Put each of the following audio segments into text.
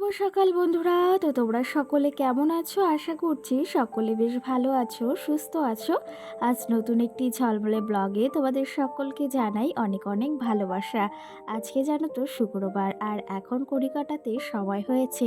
সকাল বন্ধুরা। তো তোমরা সকলে কেমন আছো? আশা করছি সকলে বেশ ভালো আছো, সুস্থ আছো। আজ নতুন একটি ঝলমলে ব্লগে তোমাদের সকলকে জানাই অনেক অনেক ভালোবাসা। আজকে জানো তো শুক্রবার, আর এখন কড়িকাটাতে সময় হয়েছে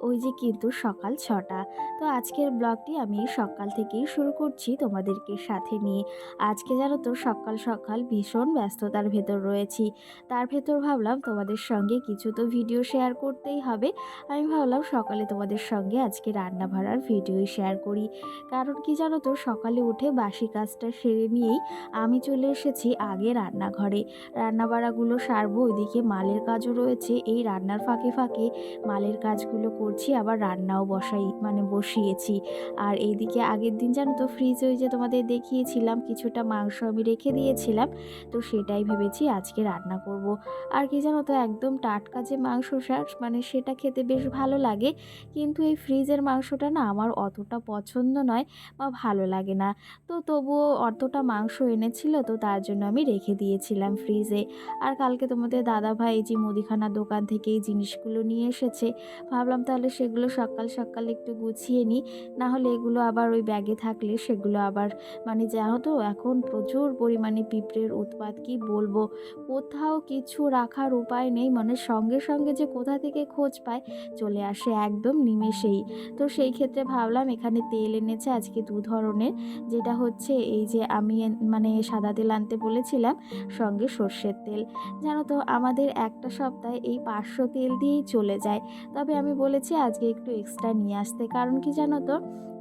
ওই যে কিন্তু সকাল ছটা। তো আজকের ব্লগটি আমি সকাল থেকেই শুরু করছি তোমাদেরকে সাথে নিয়ে। আজকে জানো তো সকাল সকাল ভীষণ ব্যস্ততার ভেতর রয়েছি। তার ভেতর ভাবলাম তোমাদের সঙ্গে কিছু তো ভিডিও শেয়ার করতেই হবে। আমি ভাবলাম সকালে তোমাদের সঙ্গে আজকে রান্না ভাড়ার ভিডিও শেয়ার করি। কারণ কি জানো তো, সকালে উঠে বাসি কাজটা সেরে নিয়েই আমি চলে এসেছি আগে রান্নাঘরে। রান্না বাড়াগুলো সারবো, ওইদিকে মালের কাজও রয়েছে। এই রান্নার ফাঁকে ফাঁকে মালের কাজগুলো করছি, আবার রান্নাও বসাই মানে বসিয়েছি। আর এইদিকে আগের দিন জানো তো ফ্রিজ ওই যে তোমাদের দেখিয়েছিলাম, কিছুটা মাংস আমি রেখে দিয়েছিলাম, তো সেটাই ভেবেছি আজকে রান্না করব। আর কি জানো তো, একদম টাটকা যে মাংস শাক মানে সেটা খেতে বেশ ভালো লাগে। কিন্তু এই ফ্রিজের মাংসটা না আমার অতটা পছন্দ নয় বা ভালো লাগে না। তো তবুও অতটা মাংস এনেছিল তো তার জন্য আমি রেখে দিয়েছিলাম ফ্রিজে। আর কালকে তোমাদের দাদা ভাই যে মুদিখানা দোকান থেকে এই জিনিসগুলো নিয়ে এসেছে, ভাবলাম তাহলে সেগুলো সকাল সকাল একটু গুছিয়ে নিই। না হলে এগুলো আবার ওই ব্যাগে থাকলে সেগুলো আবার মানে যা হতো এখন প্রচুর পরিমাণে পিঁপড়ের উৎপাত, কি বলব? কোথাও কিছু রাখার উপায় নেই মানে সঙ্গে সঙ্গে যে কোথা থেকে খোঁজ পায় চলে আসে একদম নিমেষেই। তো সেই ক্ষেত্রে ভাবলাম এখানে তেল এনেছে আজকে দু ধরনের। যেটা হচ্ছে এই যে আমি মানে সাদা তেল আনতে বলেছিলাম, সঙ্গে সর্ষের তেল। জানো তো, আমাদের একটা সপ্তাহে এই পাঁচশো তেল দিয়েই চলে যায়। তবে আমি বলেছি আজকে একটু এক্সট্রা নিয়ে আসতে। কারণ কি জানো তো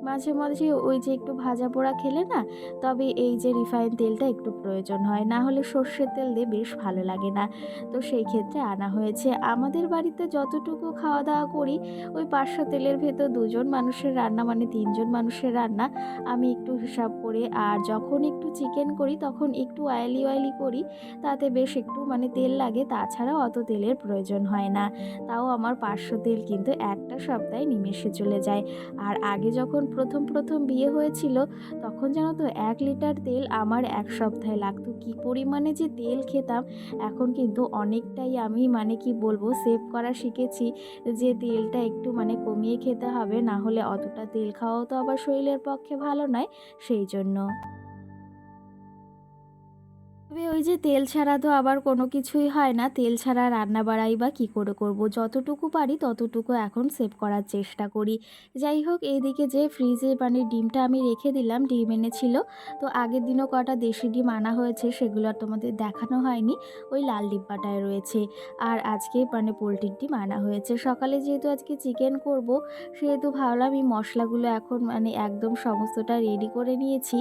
মাঝে মাঝে ওই যে একটু ভাজা পোড়া খেলে না, তবে এই যে রিফাইন তেলটা একটু প্রয়োজন হয়, না হলে সর্ষের তেল দিয়ে বেশ ভালো লাগে না। তো সেই ক্ষেত্রে আনা হয়েছে। আমাদের বাড়িতে যতটুকু খাওয়া দাওয়া করি, ওই পাঁচশো তেলের ভেতর দুজন মানুষের রান্না মানে তিনজন মানুষের রান্না, আমি একটু হিসাব করে, আর যখন একটু চিকেন করি, তখন একটু অয়েলি অয়েলি করি, তাতে বেশ একটু মানে তেল লাগে তাছাড়া অত তেলের প্রয়োজন হয় না। তাও আমার পাঁচশো তেল কিন্তু একটা সপ্তাহে নিমেষে চলে যায়। আর আগে যখন প্রথম প্রথম বিয়ে হয়েছিল, তখন যেন তো এক লিটার তেল আমার এক সপ্তাহে লাগতো। কি পরিমাণে যে তেল খেতাম, এখন কিন্তু অনেকটাই আমি মানে কি বলব সেভ করা শিখেছি যে তেলটা একটু মানে কমিয়ে খেতে হবে, না হলে অতটা তেল খাওয়াও তো আবার শরীরের পক্ষে ভালো নয়, সেই জন্য। তবে ওই যে তেল ছাড়া তো আবার কোনো কিছুই হয় না। তেল ছাড়া রান্না বাড়াই বা কী করে করব? যতটুকু পারি ততটুকু এখন সেভ করার চেষ্টা করি। যাই হোক, এইদিকে যে ফ্রিজে মানে ডিমটা আমি রেখে দিলাম, ডিম এনেছিল। তো আগের দিনও কটা দেশি ডিম আনা হয়েছে, সেগুলো আর তোমাদের দেখানো হয়নি। ওই লাল ডিব্বাটায় রয়েছে। আর আজকে মানে পোলট্রির ডিম আনা হয়েছে। সকালে যেহেতু আজকে চিকেন করব, সেহেতু ভাবলাম এই মশলাগুলো এখন মানে একদম সমস্তটা রেডি করে নিয়েছি।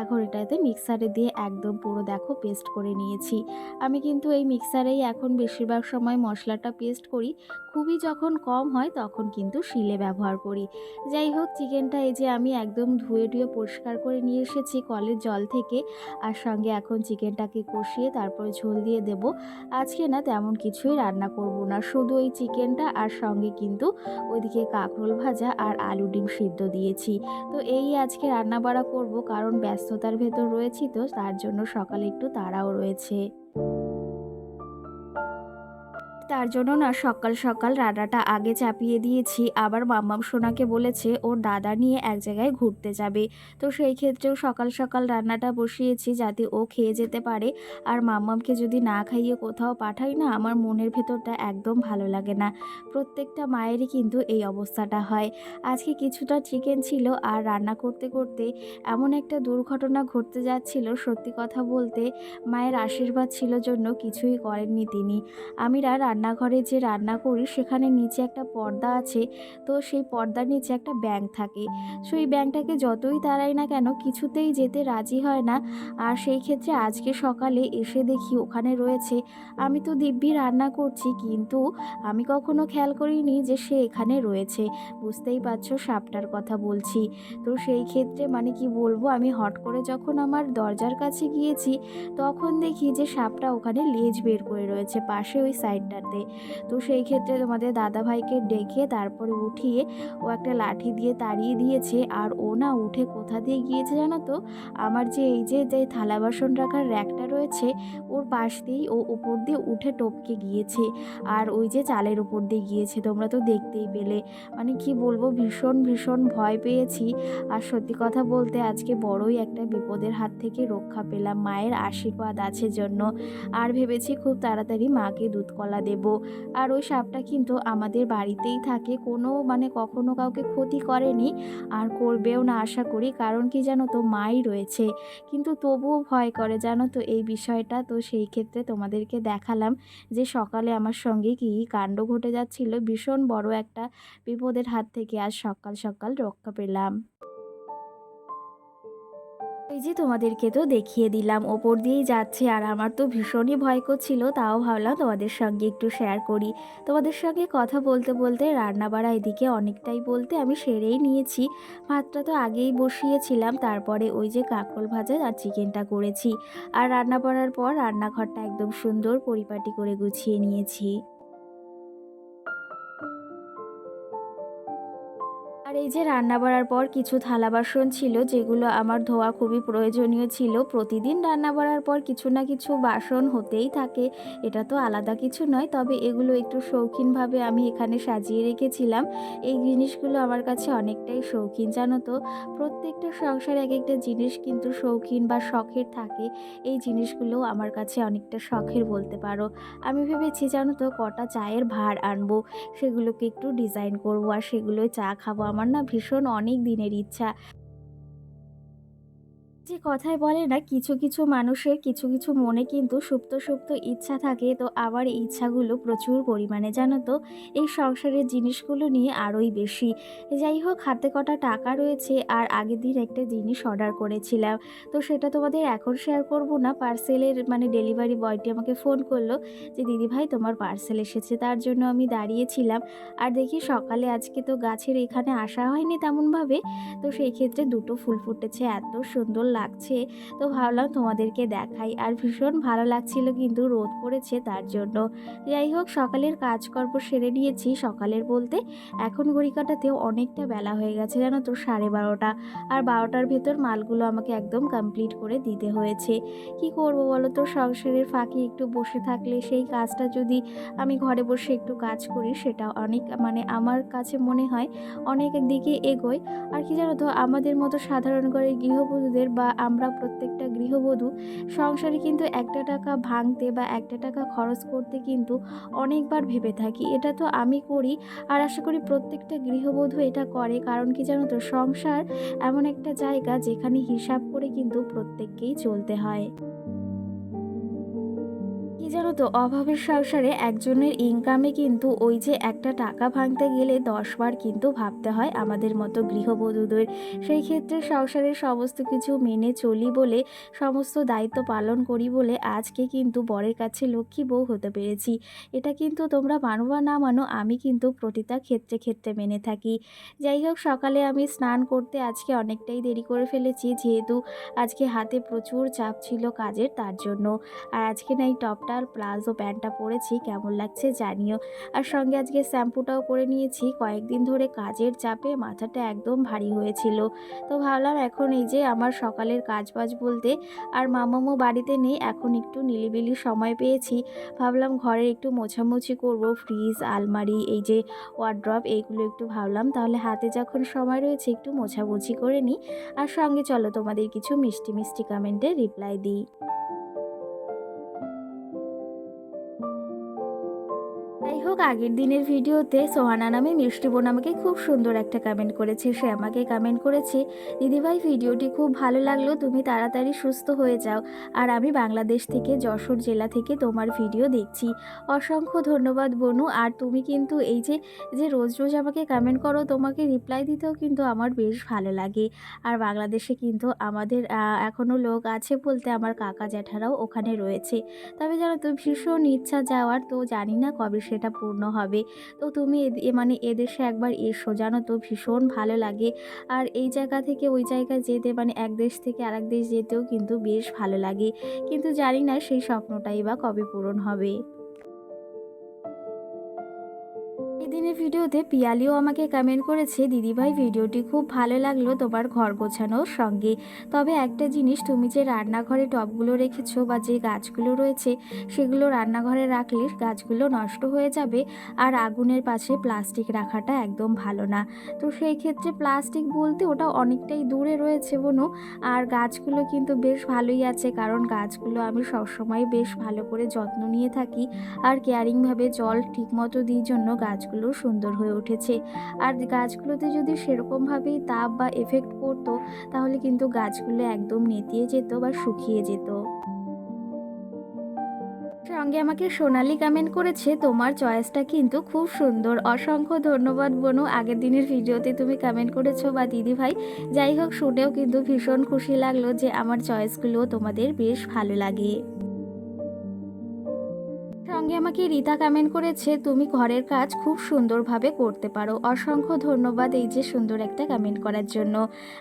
এখন এটাতে মিক্সারে দিয়ে একদম পুরো দেখো পেস্ট করে নিয়েছি। আমি কিন্তু এই মিক্সারেই এখন বেশিরভাগ সময় মশলাটা পেস্ট করি। খুবই যখন কম হয় তখন কিন্তু শিলে ব্যবহার করি। যাই হোক, চিকেনটা এই যে আমি একদম ধুয়ে ধুয়ে পরিষ্কার করে নিয়ে এসেছি কলের জল থেকে। আর সঙ্গে এখন চিকেনটাকে কষিয়ে তারপরে ঝোল দিয়ে দেব। আজকে না তেমন কিছুই রান্না করব না। শুধু ওই চিকেনটা আর সঙ্গে কিন্তু ওইদিকে কাঁকরোল ভাজা আর আলু ডিম সিদ্ধ দিয়েছি। তো এই আজকে রান্না বাড়া করব, কারণ ব্যস্ততার ভেতর রয়েছি তো, তার জন্য সকালে একটু তাড়াও রয়েছে। তার জন্য না সকাল সকাল রান্নাটা আগে চাপিয়ে দিয়েছি। আবার মাম্মাম সোনাকে বলেছে, ওর দাদা নিয়ে এক জায়গায় ঘুরতে যাবে। তো সেই ক্ষেত্রেও সকাল সকাল রান্নাটা বসিয়েছি যাতে ও খেয়ে যেতে পারে। আর মাম্মামকে যদি না খাইয়ে কোথাও পাঠাই না, আমার মনের ভেতরটা একদম ভালো লাগে না। প্রত্যেকটা মায়েরই কিন্তু এই অবস্থাটা হয়। আজকে কিছুটা চিকেন ছিল আর রান্না করতে করতে এমন একটা দুর্ঘটনা ঘটতে যাচ্ছিল, সত্যি কথা বলতে মায়ের আশীর্বাদ ছিল জন্য কিছুই করেননি তিনি। আমি আমিরা রান্নাঘরে যে রান্না করি সেখানে নিচে একটা পর্দা আছে, তো সেই পর্দার নিচে একটা ব্যাংক থাকে। সো এই ব্যাংকটাকে যতই তাড়াই না কেন কিছুতেই যেতে রাজি হয় না। আর সেই ক্ষেত্রে আজকে সকালে এসে দেখি ওখানে রয়েছে, আমি তো দিব্যি রান্না করছি, কিন্তু আমি কখনো খেয়াল করিনি যে সে এখানে রয়েছে। বুঝতেই পারছ সাপটার কথা বলছি। তো সেই ক্ষেত্রে মানে কি বলব, আমি হট করে যখন আমার দরজার কাছে গিয়েছি, তখন দেখি যে সাপটা ওখানে লেজ বের করে রয়েছে, পাশে ওই সাইডটার সারতে তো সেই ক্ষেত্রে তোমাদের দাদাভাইকে ডেকে তারপরে উঠিয়ে ও একটা লাঠি দিয়ে তাড়িয়ে দিয়েছে। আর ও না উঠে কোথা দিয়ে গিয়েছে জানো তো? আমার যে এই যে যে থালা বাসন রাখার র্যাকটা রয়েছে, ওর পাশ দিয়েই ও উপর দিয়ে উঠে টপকে গিয়েছে। আর ওই যে চালের উপর দিয়ে গিয়েছে, তোমরা তো দেখতেই পেলে। মানে কি বলব, ভীষণ ভীষণ ভয় পেয়েছি। আর সত্যি কথা বলতে আজকে বড়ই একটা বিপদের হাত থেকে রক্ষা পেলাম। মায়ের আশীর্বাদ আছে জন্য। আর ভেবেছি খুব তাড়াতাড়ি মাকে দুধ কলা দেবো। আর ওই সাপটা কিন্তু আমাদের বাড়িতেই থাকে। কোনো মানে কখনো কাউকে ক্ষতি করেনি আর করবেও না আশা করি। কারণ কি জানো তো, মাই রয়েছে। কিন্তু তবুও ভয় করে জানো তো এই বিষয়টা। তো সেই ক্ষেত্রে তোমাদেরকে দেখালাম যে সকালে আমার সঙ্গে কী কাণ্ড ঘটে যাচ্ছিল। ভীষণ বড় একটা বিপদের হাত থেকে আজ সকাল সকাল রক্ষা পেলাম। এই যে তোমাদেরকে তো দেখিয়ে দিলাম, ওপর দিয়েই যাচ্ছে, আর আমার তো ভীষণই ভয় করছিল, তাও ভাবলাম তোমাদের সঙ্গে একটু শেয়ার করি। তোমাদের সঙ্গে কথা বলতে বলতে রান্না বাড়া এদিকে অনেকটাই বলতে আমি সেরেই নিয়েছি। ভাতটা তো আগেই বসিয়েছিলাম, তারপরে ওই যে কাকল ভাজা আর চিকেনটা করেছি। আর রান্না বাড়ার পর রান্নাঘরটা একদম সুন্দর পরিপাটি করে গুছিয়ে নিয়েছি। আর এই যে রান্না বাড়ার পর কিছু থালা বাসন ছিল, যেগুলো আমার ধোয়া খুবই প্রয়োজনীয় ছিল, প্রতিদিন রান্না বাড়ার পর কিছু না কিছু বাসন হতেই থাকে, এটা তো আলাদা কিছু নয়, তবে এগুলো একটু শৌখিনভাবে আমি এখানে সাজিয়ে রেখেছিলাম। এই জিনিসগুলো আমার কাছে অনেকটাই শৌখিন, জানো তো? প্রত্যেকটা সংসারে এক একটা জিনিস কিন্তু শৌখিন বা শখের থাকে, এই জিনিসগুলো আমার কাছে অনেকটা শখের বলতে পারো। আমি ভেবেছি, জানো তো, কটা চায়ের ভার আনব, সেগুলোকে একটু ডিজাইন করব আর সেগুলোই চা খাব, আমার না ভীষণ অনেক দিনের ইচ্ছা। যে কথায় বলে না, কিছু কিছু মানুষের কিছু কিছু মনে কিন্তু সুপ্ত সুপ্ত ইচ্ছা থাকে। তো এই ইচ্ছাগুলো প্রচুর পরিমাণে, জানো তো? এই সংসারের জিনিসগুলো নিয়ে আরোই বেশি। যাই হোক, হাতে কটা টাকা রয়েছে আর আগের দিন একটা জিনিস অর্ডার করেছিলাম। তো সেটা তোমাদের এখন শেয়ার করব না। পার্সেলের মানে ডেলিভারি বয়টি আমাকে ফোন করল যে, দিদি ভাই, তোমার পার্সেল এসেছে। তার জন্য আমি দাঁড়িয়েছিলাম। আর দেখি সকালে আজকে তো গাছের এখানে আসা হয়নি তেমনভাবে। তো সেই ক্ষেত্রে দুটো ফুল ফুটেছে। এত সুন্দর লাগছে। তো ভাবলাম তোমাদেরকে দেখাই। আর ভীষণ ভালো লাগছিল কিন্তু রোদ পড়েছে তার জন্য। যাই হোক, সকালের কাজকর্ম সেরে নিয়েছি। সকালের বলতে এখন ঘড়ি কাটাতেও অনেকটা বেলা হয়ে গেছে, জানো তো, সাড়ে বারোটা। আর বারোটার ভেতর মালগুলো আমাকে একদম কমপ্লিট করে দিতে হয়েছে। কি করব বলো তো, সংসারের ফাঁকে একটু বসে থাকলে সেই কাজটা যদি আমি ঘরে বসে একটু কাজ করি, সেটা অনেক মানে আমার কাছে মনে হয় অনেক দিকে এগোয়। আর কি জানো তো, আমাদের মতো সাধারণ করে গৃহবধূদের বা আমরা প্রত্যেকটা গৃহবধূ সংসারে কিন্তু একটা টাকা ভাঙতে বা একটা টাকা খরচ করতে কিন্তু অনেকবার ভেবে থাকি। এটা তো আমি করি আর আশা করি প্রত্যেকটা গৃহবধূ এটা করে। কারণ কি জানো তো? সংসার এমন একটা জায়গা যেখানে হিসাব করে কিন্তু প্রত্যেককেই চলতে হয়। জানো তো অভাবের সংসারে একজনের ইনকামে কিন্তু ওই যে একটা টাকা ভাঙতে গেলে দশবার কিন্তু ভাবতে হয় আমাদের মতো গৃহবধূদের। সেই ক্ষেত্রে সংসারের সমস্ত কিছু মেনে চলি বলে, সমস্ত দায়িত্ব পালন করি বলে আজকে কিন্তু বরের কাছে লক্ষ্মী বউ হতে পেরেছি। এটা কিন্তু তোমরা মানো বা না মানো, আমি কিন্তু প্রতিটা ক্ষেত্রে ক্ষেত্রে মেনে থাকি। যাই হোক, সকালে আমি স্নান করতে আজকে অনেকটাই দেরি করে ফেলেছি, যেহেতু আজকে হাতে প্রচুর চাপ ছিল কাজের, তার জন্য। আর আজকে না এই টপটা আর প্লাজো প্যান্টটা পরেছি, কেমন লাগছে জানিও। আর সঙ্গে আজকে শ্যাম্পুটাও করে নিয়েছি, কয়েকদিন ধরে কাজের চাপে মাথাটা একদম ভারী হয়েছিল। তো ভাবলাম এখন এই যে আমার সকালের কাজ বাজ বলতে, আর মামামো বাড়িতে নেই, এখন একটু নিলিবিলি সময় পেয়েছি। ভাবলাম ঘরে একটু মোছামুছি করব, ফ্রিজ, আলমারি, এই যে ওয়ার্ড্রপ, এইগুলো একটু ভাবলাম। তাহলে হাতে যখন সময় রয়েছে, একটু মোছামুছি করে নিই। আর সঙ্গে চলো তোমাদের কিছু মিষ্টি মিষ্টি কমেন্টে রিপ্লাই দিই। আগের দিনের ভিডিওতে সোহানা নামে মিষ্টি বোন আমাকে খুব সুন্দর একটা কমেন্ট করেছে। সে আমাকে কমেন্ট করেছে দিদিভাই ভিডিওটি খুব ভালো লাগল, তুমি তাড়াতাড়ি সুস্থ হয়ে যাও। আর আমি বাংলাদেশ থেকে যশোর জেলা থেকে তোমার ভিডিও দেখছি। অসংখ্য ধন্যবাদ বনু। আর তুমি কিন্তু এই যে যে রোজ রোজ আমাকে কমেন্ট করো, তোমাকে রিপ্লাই দিতেও কিন্তু আমার বেশ ভালো লাগে। আর বাংলাদেশে কিন্তু আমাদের এখনও লোক আছে বলতে আমার কাকা জ্যাঠারাও ওখানে রয়েছে। তবে জানো তো ভীষণ ইচ্ছা যাওয়ার, তো জানি না কবে সেটা পূর্ণ হবে। তো তুমি মানে এদেশে একবার এসো। জানো তো ভীষণ ভালো লাগে। আর এই জায়গা থেকে ওই জায়গায় যেতে মানে এক দেশ থেকে আরেক দেশ যেতেও কিন্তু বেশ ভালো লাগে। কিন্তু জানি না সেই স্বপ্নটাই বা কবে পূরণ হবে। ভিডিওতে পিয়ালিও আমাকে কমেন্ট করেছে, দিদিভাই, ভিডিওটি খুব ভালো লাগল তোমার ঘর গোছানোর সঙ্গে। তবে একটা জিনিস, তুমি যে রান্নাঘরে টবগুলো রেখেছো বা যে গাছগুলো রয়েছে, সেগুলো রান্নাঘরে রাখলে গাছগুলো নষ্ট হয়ে যাবে আর আগুনের পাশে প্লাস্টিক রাখাটা একদম ভালো না। তো সেই ক্ষেত্রে প্লাস্টিক বলতে ওটা অনেকটাই দূরে রয়েছে বনু, আর গাছগুলো কিন্তু বেশ ভালোই আছে, কারণ গাছগুলো আমি সবসময় বেশ ভালো করে যত্ন নিয়ে থাকি আর কেয়ারিংভাবে জল ঠিকমতো দিই জন্য গাছগুলো সুন্দর হয়ে উঠেছে। আর গাছগুলোতে যদি সেরকমভাবেই তাপ বা এফেক্ট পড়তো, তাহলে কিন্তু গাছগুলো একদম নেতিয়ে যেত বা শুকিয়ে যেত। সঙ্গে আমাকে সোনালি কমেন্ট করেছে, তোমার চয়েসটা কিন্তু খুব সুন্দর। অসংখ্য ধন্যবাদ বনু। আগের দিনের ভিডিওতে তুমি কমেন্ট করেছ বা দিদি ভাই, যাই হোক শুনেও কিন্তু ভীষণ খুশি লাগল যে আমার চয়েসগুলো তোমাদের বেশ ভালো লাগে। সঙ্গে আমাকে রীতা কমেন্ট করেছে, তুমি ঘরের কাজ খুব সুন্দরভাবে করতে পারো। অসংখ্য ধন্যবাদ এই যে সুন্দর একটা কমেন্ট করার জন্য।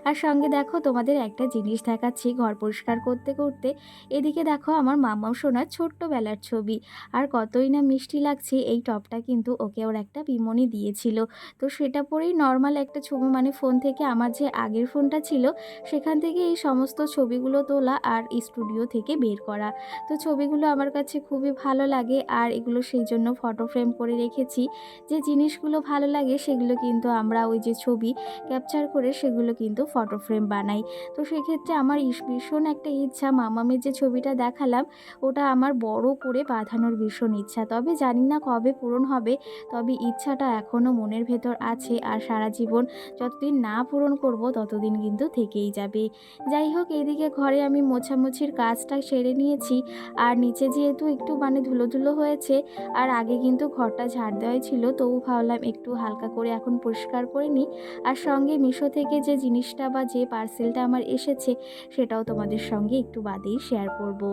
আর সঙ্গে দেখো, তোমাদের একটা জিনিস দেখাচ্ছি ঘর পরিষ্কার করতে করতে। এদিকে দেখো, আমার মামাও সোনার ছোট্টবেলার ছবি। আর কতই না মিষ্টি লাগছে, এই টপটা কিন্তু ওকে ওর একটা বিমনি দিয়েছিল। তো সেটা পরেই নর্মাল একটা ছবি মানে ফোন থেকে আমার যে আগের ফোনটা ছিল, সেখান থেকে এই সমস্ত ছবিগুলো তোলা আর স্টুডিও থেকে বের করা। তো ছবিগুলো আমার কাছে খুবই ভালো লাগে আর এগুলো সেই জন্য ফটো ফ্রেম করে রেখেছি। যে জিনিসগুলো ভালো লাগে সেগুলো কিন্তু আমরা ওই যে ছবি ক্যাপচার করে সেগুলো কিন্তু ফটো ফ্রেম বানাই। তো সেক্ষেত্রে আমার ভীষণ একটা ইচ্ছা, মামামের যে ছবিটা দেখালাম, ওটা আমার বড় করে বাঁধানোর ভীষণ ইচ্ছা। তবে জানি না কবে পূরণ হবে, তবে ইচ্ছাটা এখনও মনের ভেতর আছে আর সারা জীবন যতদিন না পূরণ করব, ততদিন কিন্তু থেকেই যাবে। যাই হোক এইদিকে ঘরে আমি মোছামুছির কাজটা সেরে নিয়েছি। আর নিচে যেহেতু একটু মানে ধুলো ধুলো হয়েছে আর আগে কিন্তু ঘরটা ঝাড় দেওয়াই ছিল, তবু ভাবলাম একটু হালকা করে এখন পরিষ্কার করে নিই আর সঙ্গে মিশো থেকে যে জিনিসটা বা যে পার্সেলটা আমার এসেছে, সেটাও তোমাদের সঙ্গে একটু বাদেই শেয়ার করব।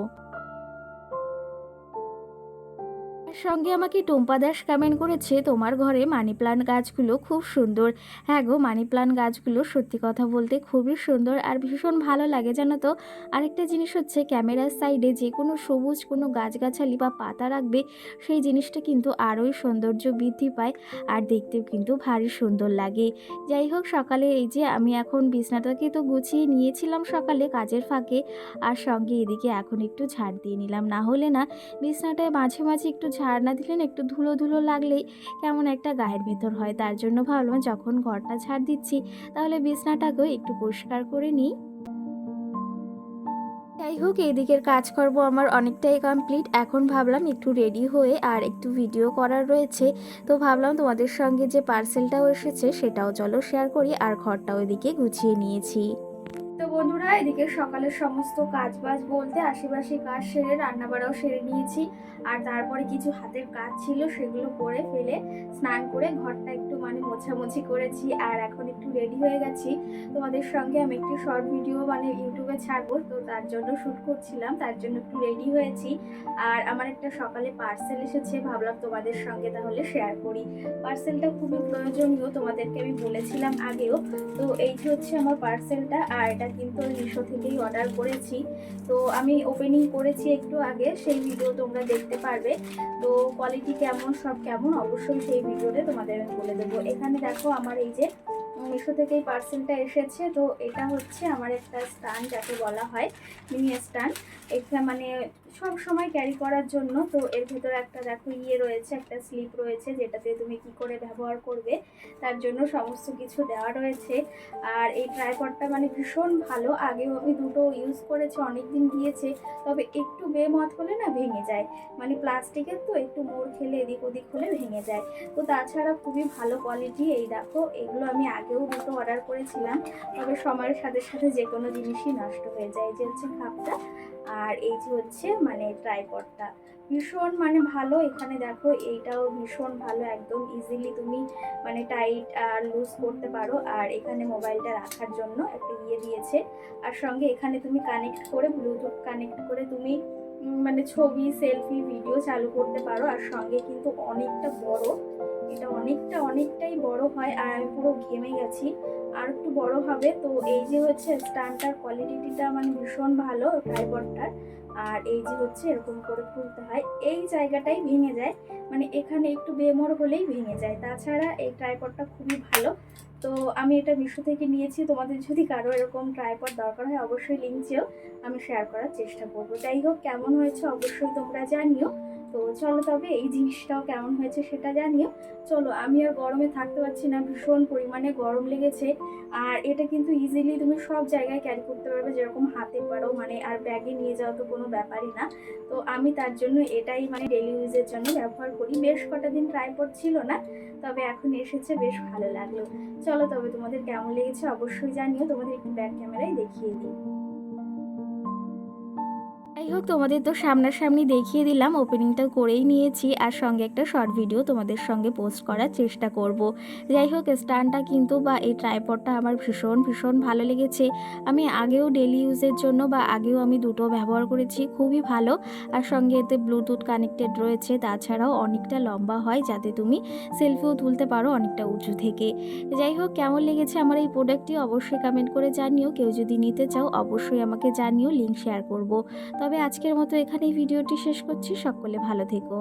সঙ্গে আমাকে টুম্পা দাস কমেন্ট করেছে, তোমার ঘরে মানি প্লান্ট গাছগুলো খুব সুন্দর। হ্যাঁ গো মানি প্লান্ট গাছগুলো সত্যি কথা বলতে খুবই সুন্দর আর ভীষণ ভালো লাগে, জানো তো? আরেকটা জিনিস হচ্ছে ক্যামেরার সাইডে যে কোনো সবুজ কোনো গাছগাছালি বা পাতা রাখবে, সেই জিনিসটা কিন্তু আরোই সৌন্দর্য বৃদ্ধি পায় আর দেখতেও কিন্তু ভারী সুন্দর লাগে। যাই হোক, সকালে এই যে আমি এখন বিছনাটাকে তো গুছিয়ে নিয়েছিলাম সকালে কাজের ফাঁকে, আর সঙ্গে এদিকে এখন একটু ঝাড় দিয়ে নিলাম। না হলে না, বিছনাটায় মাঝে মাঝে একটু ঝাড় না দিলেন, একটু ধুলো ধুলো লাগলেই কেমন একটা গায়ের ভেতর হয়। তার জন্য ভাবলাম, যখন ঘরটা ঝাড় দিচ্ছি, তাহলে বিছনাটাকেও একটু পরিষ্কার করে নিই। যাই হোক, এদিকের কাজকর্ম আমার অনেকটাই কমপ্লিট। এখন ভাবলাম একটু রেডি হয়ে আর একটু ভিডিও করার রয়েছে। তো ভাবলাম তোমাদের সঙ্গে যে পার্সেলটাও এসেছে, সেটাও চলো শেয়ার করি আর ঘরটাও এদিকে গুছিয়ে নিয়েছি। তো বন্ধুরা, এদিকে সকালের সমস্ত কাজ বাজ বলতে আশেপাশে কাজ সেরে, রান্নাবাড়াও সেরে নিয়েছি। আর তারপরে কিছু হাতের কাজ ছিল, সেগুলো করে ফেলে স্নান করে ঘরটা একটু মানে মোছামুছি করেছি আর এখন একটু রেডি হয়ে গেছি। তোমাদের সঙ্গে আমি একটু শর্ট ভিডিও মানে ইউটিউবে ছাড়বো, তো তার জন্য শ্যুট করছিলাম, তার জন্য একটু রেডি হয়েছি। আর আমার একটা সকালে পার্সেল এসেছে, ভাবলাম তোমাদের সঙ্গে তাহলে শেয়ার করি। পার্সেলটা খুবই প্রয়োজনীয়, তোমাদেরকে আমি বলেছিলাম আগেও। তো এই হচ্ছে আমার পার্সেলটা আর এটা কিন্তু আমি মিশো থেকেই অর্ডার করেছি। তো আমি ওপেনিং করেছি একটু আগে, সেই ভিডিও তোমরা দেখতে পারবে। তো কোয়ালিটি কেমন, সব কেমন, অবশ্যই সেই ভিডিওতে তোমাদের আমি বলে দেবো। এখানে দেখো আমার এই যে মিশো থেকেই পার্সেলটা এসেছে। তো এটা হচ্ছে আমার একটা স্টান যাকে বলা হয় মিনি স্টান এটা মানে সব সময় ক্যারি করার জন্য। তো এর ভেতরে একটা দেখো ইয়ে রয়েছে, একটা স্লিপ রয়েছে যেটাতে তুমি কি করে ব্যবহার করবে, তার জন্য সমস্ত কিছু দেওয়া রয়েছে। আর এই ট্রাইপডটা মানে ভীষণ ভালো। আগেও আমি দুটো ইউজ করেছি অনেক দিন গিয়েছে তবে একটু বেমত হলে না ভেঙে যায়। মানে প্লাস্টিকের তো একটু মোড় খেলে এদিক ওদিক হলে ভেঙে যায়। তো তাছাড়া খুবই ভালো কোয়ালিটি এই দেখো, এগুলো আমি আগেও দুটো অর্ডার করেছিলাম, তবে সময়ের সাথে সাথে যে কোনো জিনিসই নষ্ট হয়ে যায়। যে হচ্ছে খাপটা আর এই যে হচ্ছে মানে ট্রাইপডটা ভীষণ মানে ভালো। এখানে দেখো এইটাও ভীষণ ভালো, একদম ইজিলি তুমি মানে টাইট আর লুজ করতে পারো। আর এখানে মোবাইলটা রাখার জন্য একটা ইয়ে দিয়েছে। আর সঙ্গে এখানে তুমি কানেক্ট করে ব্লুটুথ কানেক্ট করে তুমি মানে ছবি সেলফি ভিডিও চালু করতে পারো। আর সঙ্গে কিন্তু অনেকটা বড়, এটা অনেকটা অনেকটাই বড় হয়। আর আমি পুরো ঘেমে গেছি। আর একটু বড় হবে। তো এই যে হচ্ছে স্ট্যান্ডটার কোয়ালিটিটা মানে ভীষণ ভালো ট্রাইপডটার আর এই যে হচ্ছে এরকম করে খুলতে হয়। এই জায়গাটাই ভেঙে যায়। মানে এখানে একটু বেমর হলেই ভেঙে যায়। তাছাড়া এই ট্রাইপডটা খুবই ভালো। তো আমি এটা মিশো থেকে নিয়েছি। তোমাদের যদি কারও এরকম ট্রাইপড দরকার হয়, অবশ্যই লিঙ্ক চেয়েও আমি শেয়ার করার চেষ্টা করব। যাই হোক, কেমন হয়েছে অবশ্যই তোমরা জানিও। তো চলো তবে এই জিনিসটাও কেমন হয়েছে সেটা জানিও চলো আমি আর গরমে থাকতে পারছি না, ভীষণ পরিমাণে গরম লেগেছে। আর এটা কিন্তু ইজিলি তুমি সব জায়গায় ক্যারি করতে পারবে, যেরকম হাতে পারো মানে আর ব্যাগে নিয়ে যাওয়া তো কোনো ব্যাপারই না। তো আমি তার জন্য এটাই মানে ডেলি ইউজের জন্য ব্যবহার করি। বেশ কটা দিন ট্রাইপড ছিল না, তবে এখন এসেছে, বেশ ভালো লাগল। চলো তবে তোমাদের কেমন লেগেছে অবশ্যই জানিও, তোমাদের একটু ক্যামেরায় দেখিয়ে দিই। যাই হোক, তোমাদের তো সামনাসামনি দেখিয়ে দিলাম ওপেনিংটা করেই নিয়েছি আর সঙ্গে একটা শর্ট ভিডিও তোমাদের সঙ্গে পোস্ট করার চেষ্টা করব। যাই হোক স্ট্যান্ডটা কিন্তু বা এই ট্রাইপডটা আমার ভীষণ ভীষণ ভালো লেগেছে। আমি আগেও ডেলি ইউজের জন্য বা আগেও আমি দুটো ব্যবহার করেছি, খুবই ভালো। আর সঙ্গে এতে ব্লুটুথ কানেক্টেড রয়েছে, তাছাড়াও অনেকটা লম্বা হয়, যাতে তুমি সেলফিও তুলতে পারো অনেকটা উঁচু থেকে। যাই হোক, কেমন লেগেছে আমার এই প্রোডাক্টটি অবশ্যই কমেন্ট করে জানিও। কেউ যদি নিতে চাও, অবশ্যই আমাকে জানিও লিঙ্ক শেয়ার করব। তবে আজকের মতো এখানেই ভিডিওটি শেষ করছি। সকলে ভালো থেকো।